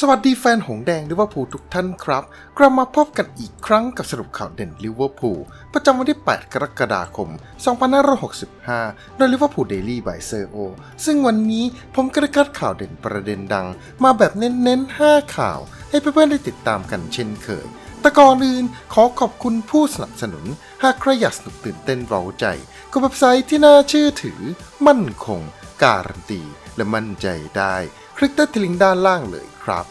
สวัสดีแฟนหงแดงลิเวอร์พูลทุกท่านครับ กลับมาพบกันอีกครั้งกับสรุปข่าวเด่นลิเวอร์พูลประจำวันที่ 8 กรกฎาคม 2565 โดยลิเวอร์พูลเดลี่บายเซอร์โอซึ่งวันนี้ผมก็ได้คัดข่าวเด่นประเด็นดัง มาแบบเน้นๆ 5 ข่าว ให้เพื่อนๆได้ติดตามกันเช่นเคยแต่ก่อนอื่นขอขอบคุณผู้สนับสนุน หากใครอยากสนุกตื่นเต้นเร้าใจกับเว็บไซต์ที่น่าเชื่อถือ มั่นคง การันตีและมั่นใจได้ คลิกได้ที่ลิงก์ด้านล่างเลยครับ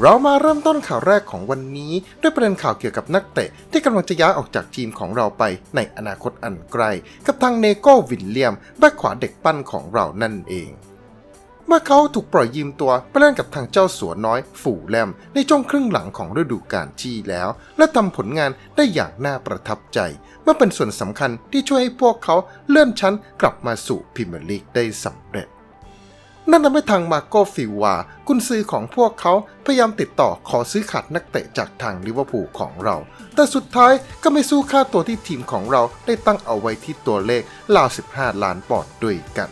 เรามาเริ่มต้นข่าวแรกของวันนี้ ด้วยประเด็นข่าวเกี่ยวกับนักเตะ ที่กำลังจะย้ายออกจากทีมของเราไปในอนาคตอันไกล กับทางเนโก้วินเลียมแบ็คขวาเด็กปั้นของเรานั่นเองเมื่อเขาถูกปล่อยยืมตัวไปเล่นกับทางเจ้าสัวน้อยฝูแลมในช่วงครึ่งหลังของฤดูกาลที่แล้ว และทำผลงานได้อย่างน่าประทับใจ เมื่อเป็นส่วนสำคัญที่ช่วยให้พวกเขาเลื่อนชั้นกลับมาสู่พรีเมียร์ลีกได้สำเร็จ นั่นทำให้ทางมาโกฟิวากุนซือของพวกเขาพยายามติดต่อขอซื้อขาดนักเตะจากทางลิเวอร์พูลของเรา แต่สุดท้ายก็ไม่สู้ค่าตัวที่ทีมของเราได้ตั้งเอาไว้ที่ตัวเลขราว 15 ล้านปอนด์ด้วยกัน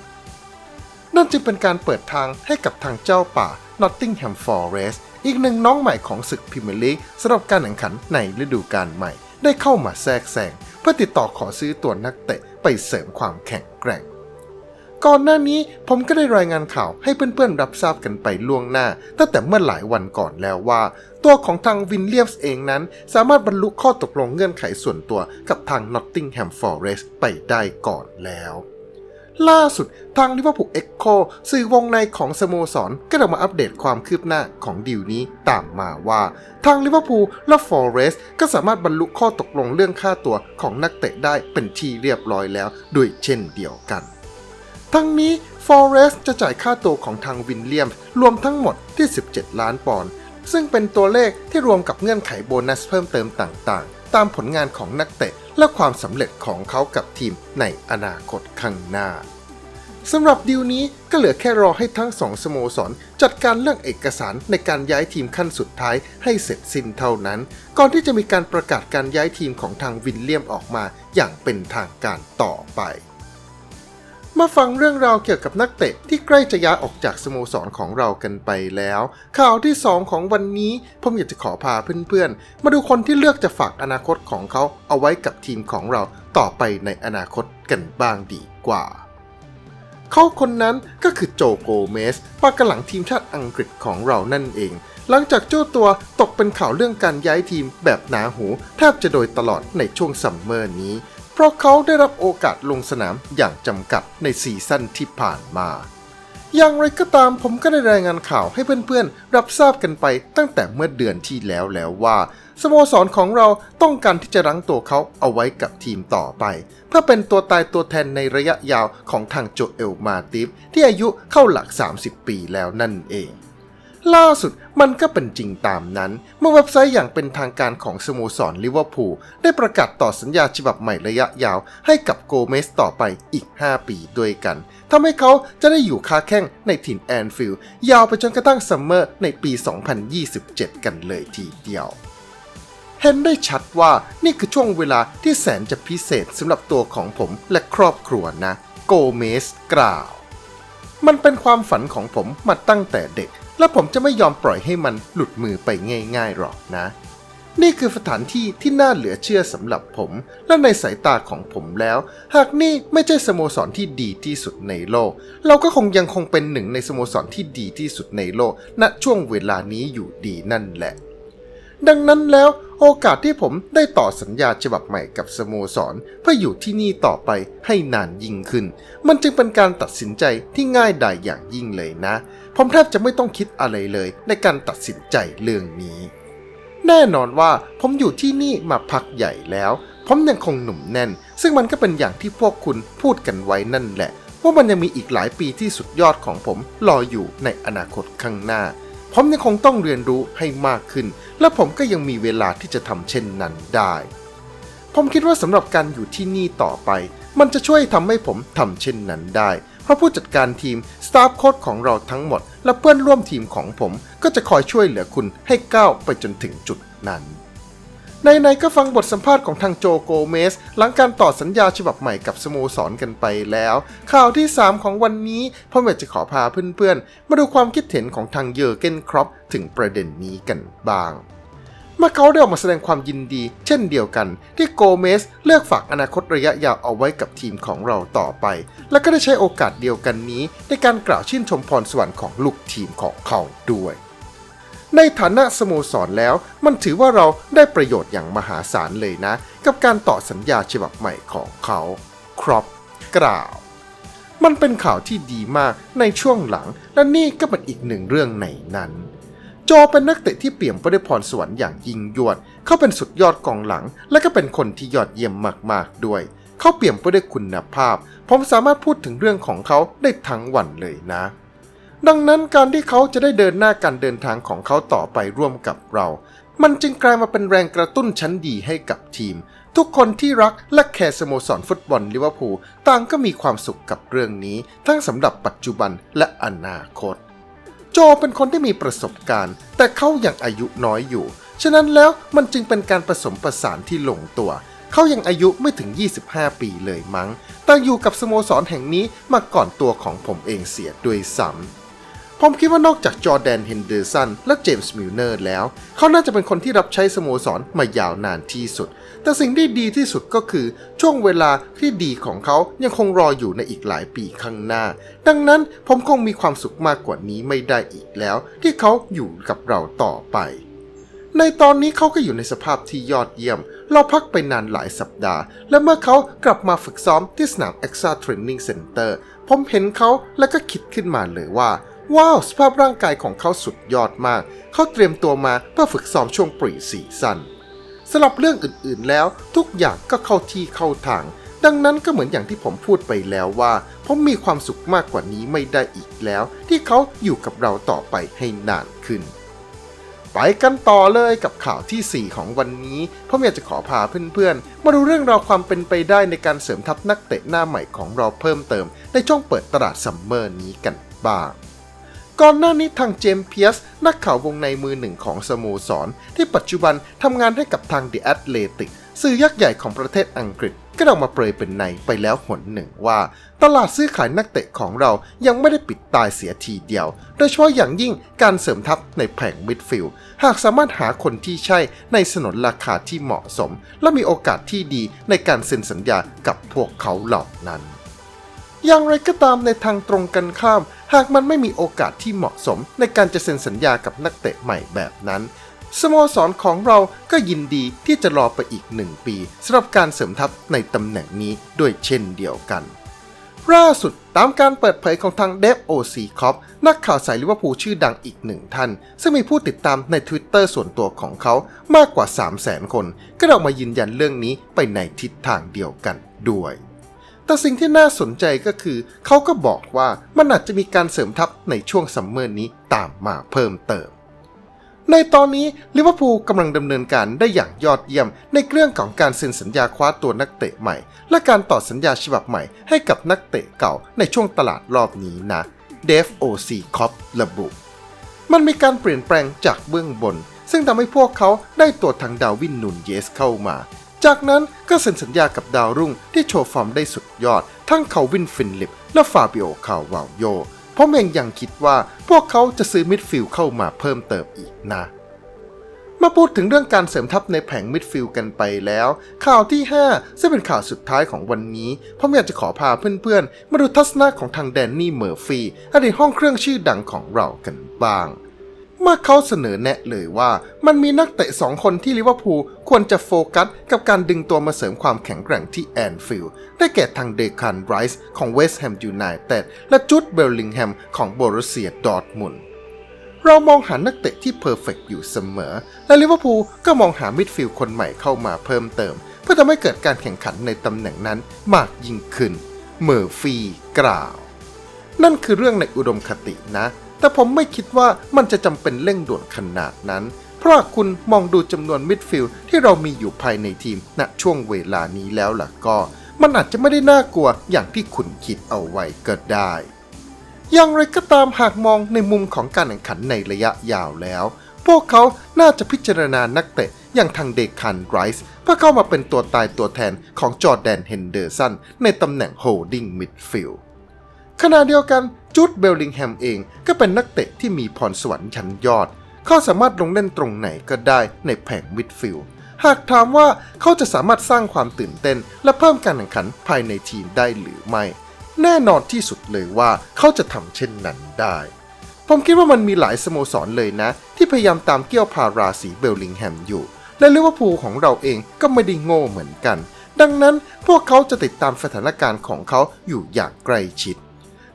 นั่นจึงเป็นการเปิดทางให้กับทางเจ้าป่า Nottingham Forest อีกหนึ่งน้องใหม่ของศึกพรีเมียร์ลีกสำหรับการแข่งขันในฤดูกาลใหม่ ได้เข้ามาแทรกแซงเพื่อติดต่อขอซื้อตัวนักเตะไปเสริมความแข็งแกร่ง ก่อนหน้านี้ผมก็ได้รายงานข่าวให้เพื่อนๆรับทราบกันไปล่วงหน้า ตั้งแต่เมื่อหลายวันก่อนแล้วว่า ตัวของทางวินเลียมส์เองนั้น สามารถบรรลุข้อตกลงเงื่อนไขส่วนตัวกับทาง Nottingham Forest ไปได้ก่อนแล้ว ล่าสุดทางลิเวอร์พูลเอ็กโคสื่อวงในของสโมสรก็ได้มาอัปเดตความคืบหน้าของดีลนี้ตามมาว่า ทางลิเวอร์พูลและฟอร์เรสก็สามารถบรรลุข้อตกลงเรื่องค่าตัวของนักเตะได้เป็นที่เรียบร้อยแล้วด้วยเช่นเดียวกัน ทั้งนี้ Forest จะจ่ายค่าตัวของทางวินเลียม รวมทั้งหมดที่ 17 ล้านปอนด์ซึ่งเป็นตัวเลขที่รวมกับเงื่อนไขโบนัสเพิ่มเติมต่างๆ ตามผลงานของนักเตะ และความสำเร็จของเขากับทีมในอนาคตข้างหน้าสำหรับดีลนี้ก็เหลือแค่รอให้ทั้งสองสโมสร จัดการเรื่องเอกสารในการย้ายทีมขั้นสุดท้ายให้เสร็จสิ้นเท่านั้น ก่อนที่จะมีการประกาศการย้ายทีมของทางวินเลียมออกมาอย่างเป็นทางการต่อไป มาฟังเรื่องราวเกี่ยวกับนักเตะที่ใกล้จะย้ายออกจากสโมสรของเรากันไปแล้ว ข่าวที่ 2 ของวันนี้ผมอยากจะขอพาเพื่อนๆ มาดูคนที่เลือกจะฝากอนาคตของเขาเอาไว้กับทีมของเราต่อไปในอนาคตกันบ้างดีกว่า เขาคนนั้นก็คือโจโกเมสปากหลังทีมชาติอังกฤษของเรานั่นเอง หลังจากเจ้าตัวตกเป็นข่าวเรื่องการย้ายทีมแบบหนาหู แทบจะโดยตลอดในช่วงซัมเมอร์นี้ เพราะเขาได้รับโอกาสลงสนามอย่างจำกัดในซีซั่นที่ผ่านมา อย่างไรก็ตามผมก็ได้รายงานข่าวให้เพื่อนๆ รับทราบกันไปตั้งแต่เมื่อเดือนที่แล้วแล้วว่า สโมสรของเราต้องการที่จะรั้งตัวเขาเอาไว้กับทีมต่อไป เพื่อเป็นตัวตายตัวแทนในระยะยาวของทางโจเอลมาติฟที่อายุเข้าหลัก 30 ปีแล้วนั่นเอง ล่าสุดมันก็เป็นจริงตามนั้น เมื่อเว็บไซต์อย่างเป็นทางการของสโมสรลิเวอร์พูลได้ประกาศต่อสัญญาฉบับใหม่ระยะยาวให้กับโกเมสต่อไปอีก 5 ปีด้วยกันทำให้เขาจะได้อยู่ค้าแข้งในถิ่นแอนฟิลด์ยาวไปจนกระทั่งซัมเมอร์ในปี 2027 กันเลยทีเดียวเห็นได้ชัดว่านี่คือช่วงเวลาที่แสนจะพิเศษสำหรับตัวของผมและครอบครัวนะ โกเมสกล่าว มันเป็นความฝันของผมมาตั้งแต่เด็ก และผมจะไม่ยอมปล่อยให้มันหลุดมือไปง่ายๆหรอกนะ นี่คือสถานที่ที่น่าเหลือเชื่อสำหรับผม และในสายตาของผมแล้ว หากนี่ไม่ใช่สโมสรที่ดีที่สุดในโลก เราก็คงยังคงเป็นหนึ่งในสโมสรที่ดีที่สุดในโลก ณช่วงเวลานี้อยู่ดีนั่นแหละ ดังนั้นแล้วโอกาสที่ผมได้ต่อสัญญาฉบับใหม่กับสโมสรเพื่ออยู่ที่นี่ต่อไปให้นานยิ่งขึ้น มันจึงเป็นการตัดสินใจที่ง่ายดายอย่างยิ่งเลยนะ ผมแทบจะไม่ต้องคิดอะไรเลยในการตัดสินใจเรื่องนี้ แน่นอนว่าผมอยู่ที่นี่มาพักใหญ่แล้ว ผมยังคงหนุ่มแน่น ซึ่งมันก็เป็นอย่างที่พวกคุณพูดกันไว้นั่นแหละว่ามันยังมีอีกหลายปีที่สุดยอดของผมรออยู่ในอนาคตข้างหน้า ผมยังคงต้องเรียนรู้ให้มากขึ้น และผมก็ยังมีเวลาที่จะทำเช่นนั้นได้ ผมคิดว่าสำหรับการอยู่ที่นี่ต่อไป มันจะช่วยทำให้ผมทำเช่นนั้นได้ เพราะผู้จัดการทีมสตาฟโค้ชของเราทั้งหมด และเพื่อนร่วมทีมของผมก็จะคอยช่วยเหลือคุณให้ก้าวไปจนถึงจุดนั้น ในๆก็ฟังบทสัมภาษณ์ของทางโจโกเมส หลังการต่อสัญญาฉบับใหม่กับสโมสรกันไปแล้ว ข่าวที่ 3 ของวันนี้พ่อแม่จะขอพาเพื่อนๆ มาดูความคิดเห็นของทางเยอร์เกนครอปถึงประเด็นนี้กันบ้างเมื่อเขาได้ออกมาแสดงความยินดี เช่นเดียวกัน ที่โกเมสเลือกฝากอนาคตระยะยาวเอาไว้กับทีมของเราต่อไป และก็ได้ใช้โอกาสเดียวกันนี้ในการกล่าวชื่นชมพรสวรรค์ของลูกทีมของเขาด้วย ในฐานะสโมสรแล้ว มันถือว่าเราได้ประโยชน์อย่างมหาศาลเลยนะ กับการต่อสัญญาฉบับใหม่ของเขาครอปกล่าว มันเป็นข่าวที่ดีมากในช่วงหลัง และนี่ก็เป็นอีกหนึ่งเรื่องในนั้น โจเป็นนักเตะที่เปี่ยมไปด้วยพรสวรรค์อย่างยิ่งยวด เขาเป็นสุดยอดกองหลัง และก็เป็นคนที่ยอดเยี่ยมมากๆด้วย เขาเปี่ยมไปด้วยคุณภาพ ผมสามารถพูดถึงเรื่องของเขาได้ทั้งวันเลยนะ ดังนั้นการที่เขาจะได้เดินหน้าการเดินทางของเขาต่อไปร่วมกับเรา มันจึงกลายมาเป็นแรงกระตุ้นชั้นดีให้กับทีม ทุกคนที่รักและแคร์สโมสรฟุตบอลลิเวอร์พูลต่างก็มีความสุขกับเรื่องนี้ ทั้งสำหรับปัจจุบันและอนาคต โจเป็นคนที่มีประสบการณ์ แต่เขายังอายุน้อยอยู่ ฉะนั้นแล้วมันจึงเป็นการผสมประสานที่ลงตัวเขายังอายุไม่ถึง 25 ปีเลยมั้ง แต่อยู่กับสโมสรแห่งนี้มาก่อนตัวของผมเองเสียด้วยซ้ำ ผมคิดว่านอกจากจอร์แดนเฮนเดอร์สันและเจมส์มิลเนอร์แล้ว เขาน่าจะเป็นคนที่รับใช้สโมสรมายาวนานที่สุด แต่สิ่งที่ดีที่สุดก็คือ ช่วงเวลาที่ดีของเขายังคงรออยู่ในอีกหลายปีข้างหน้า ดังนั้นผมคงมีความสุขมากกว่านี้ไม่ได้อีกแล้ว ที่เขาอยู่กับเราต่อไป ในตอนนี้เขาก็อยู่ในสภาพที่ยอดเยี่ยม เราพักไปนานหลายสัปดาห์ และเมื่อเขากลับมาฝึกซ้อมที่สนาม EXA Training Center ผมเห็นเขาและก็คิดขึ้นมาเลยว่า ว้าว สภาพร่างกายของเขาสุดยอดมาก เขาเตรียมตัวมาเพื่อฝึกซ้อมช่วงปรีซีซั่นสำหรับเรื่องอื่นๆแล้วทุกอย่างก็เข้าที่เข้าทาง ดังนั้นก็เหมือนอย่างที่ผมพูดไปแล้วว่า ผมมีความสุขมากกว่านี้ไม่ได้อีกแล้ว ที่เขาอยู่กับเราต่อไปให้นานขึ้น ไปกันต่อเลยกับข่าวทีสี่4 ของวันนี้ผมอยากจะขอพาเพื่อนๆ มาดูเรื่องราวความเป็นไปได้ในการเสริมทัพนักเตะหน้าใหม่ของเราเพิ่มเติม ในช่วงเปิดตลาดซัมเมอร์นี้กันบ้าง ก่อนหน้านี้ทางเจมส์เพียสนักข่าววงในมือหนึ่งของสโมสร ที่ปัจจุบันทำงานให้กับทาง The Athletic สื่อยักษ์ใหญ่ของประเทศอังกฤษ ก็ได้ออกมาเปรยเป็นในไปแล้วหนหนึ่งว่า ตลาดซื้อขายนักเตะของเรายังไม่ได้ปิดตายเสียทีเดียว โดยเฉพาะอย่างยิ่งการเสริมทัพในแผงมิดฟิลด์หากสามารถหาคนที่ใช่ในสนนราคาที่เหมาะสม และมีโอกาสที่ดีในการเซ็นสัญญากับพวกเขาเหล่านั้น อย่างไรก็ตามในทางตรงกันข้าม หากมันไม่มีโอกาสที่เหมาะสมในการจะเซ็นสัญญากับนักเตะใหม่แบบนั้น สโมสรของเราก็ยินดีที่จะรอไปอีกหนึ่งปีสำหรับการเสริมทัพในตำแหน่งนี้ด้วยเช่นเดียวกันล่าสุดตามการเปิดเผยของทางเดฟโอซีคอปนักข่าวสายลิเวอร์พูลชื่อดังอีกหนึ่งท่าน ซึ่งมีผู้ติดตามใน Twitter ส่วนตัวของเขามากกว่า 3 0 0 0 0 0 คน ก็ออกมายืนยันเรื่องนี้ไปในทิศทางเดียวกันด้วย แต่สิ่งที่น่าสนใจก็คือ เขาก็บอกว่ามันอาจจะมีการเสริมทัพในช่วงซัมเมอร์นี้ตามมาเพิ่มเติม ในตอนนี้ลิเวอร์พูลกำลังดำเนินการได้อย่างยอดเยี่ยม ในเรื่องของการเซ็นสัญญาคว้าตัวนักเตะใหม่ และการต่อสัญญาฉบับใหม่ให้กับนักเตะเก่าในช่วงตลาดรอบนี้นะเดฟโอซีคอประบุ มันมีการเปลี่ยนแปลงจากเบื้องบน ซึ่งทำให้พวกเขาได้ตัวทางดาวินนูนเยสเข้ามา จากนั้นก็เซ็นสัญญากับดาวรุ่งที่โชว์ฟอร์มได้สุดยอด ทั้งคาวินฟินลิป และฟาบิโอคาวาลโยผมเองยังคิดว่าพวกเขาจะซื้อมิดฟิลเข้ามาเพิ่มเติมอีกนะ มาพูดถึงเรื่องการเสริมทัพในแผงมิดฟิลกันไปแล้ว ข่าวที่ 5 ซึ่งเป็นข่าวสุดท้ายของวันนี้ผมอยากจะขอพาเพื่อนๆ มาดูทัศนะของทางแดนนี่เมอร์ฟีอดีตห้องเครื่องชื่อดังของเรากันบ้าง มื่อเขาเสนอแนะเลยว่า มันมีนักเตะสองคนที่ลิเวอร์พูลควรจะโฟกัสกับการดึงตัวมาเสริมความแข็งแกร่งที่แอนฟิลด์ได้แก่ทางเดคันไรส์ของเวสต์แฮมยูไนเต็ดและจูดเบลลิงแฮมของโบรุเซียดอร์ทมุนเรามองหานักเตะที่เพอร์เฟกอยู่เสมอ และลิเวอร์พูลก็มองหามิดฟิลด์คนใหม่เข้ามาเพิ่มเติม เพื่อทำให้เกิดการแข่งขันในตำแหน่งนั้นมากยิ่งขึ้นเมอร์ฟีกล่าว นั่นคือเรื่องในอุดมคตินะ แต่ผมไม่คิดว่ามันจะจำเป็นเร่งด่วนขนาดนั้น เพราะคุณมองดูจำนวนมิดฟิลด์ที่เรามีอยู่ภายในทีมณช่วงเวลานี้แล้วล่ะก็ มันอาจจะไม่ได้น่ากลัวอย่างที่คุณคิดเอาไว้ก็ได้ อย่างไรก็ตามหากมองในมุมของการแข่งขันในระยะยาวแล้ว พวกเขาน่าจะพิจารณานักเตะอย่างทางเดคันไรส์เพื่อเข้ามาเป็นตัวตายตัวแทนของจอร์แดนเฮนเดอร์สันในตำแหน่งโฮลดิ้งมิดฟิลด์ขณะเดียวกัน จูดเบลลิงแฮมเองก็เป็นนักเตะที่มีพรสวรรค์ชั้นยอด เขาสามารถลงเล่นตรงไหนก็ได้ในแผงมิดฟิลด์หากถามว่าเขาจะสามารถสร้างความตื่นเต้น และเพิ่มการแข่งขันภายในทีมได้หรือไม่ แน่นอนที่สุดเลยว่าเขาจะทำเช่นนั้นได้ ผมคิดว่ามันมีหลายสโมสรเลยนะ ที่พยายามตามเกี่ยวพาราสีเบลลิงแฮมอยู่ และลิเวอร์พูลของเราเองก็ไม่ได้โง่เหมือนกัน ดังนั้นพวกเขาจะติดตามสถานการณ์ของเขาอยู่อย่างใกล้ชิด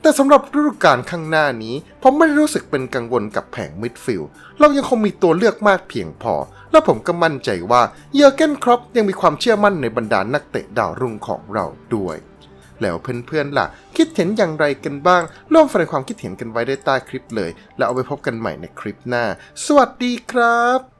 แต่สำหรับฤดูกาลข้างหน้านี้ผมไม่ได้รู้สึกเป็นกังวลกับแผงมิดฟิลด์เรายังคงมีตัวเลือกมากเพียงพอ และผมก็มั่นใจว่าเยอร์เกนครอปยังมีความเชื่อมั่นในบรรดานักเตะดาวรุ่งของเราด้วย แล้วเพื่อนๆล่ะ คิดเห็นอย่างไรกันบ้างร่วมแสดงความคิดเห็นกันไว้ได้ใต้คลิปเลย แล้วเอาไปพบกันใหม่ในคลิปหน้า สวัสดีครับ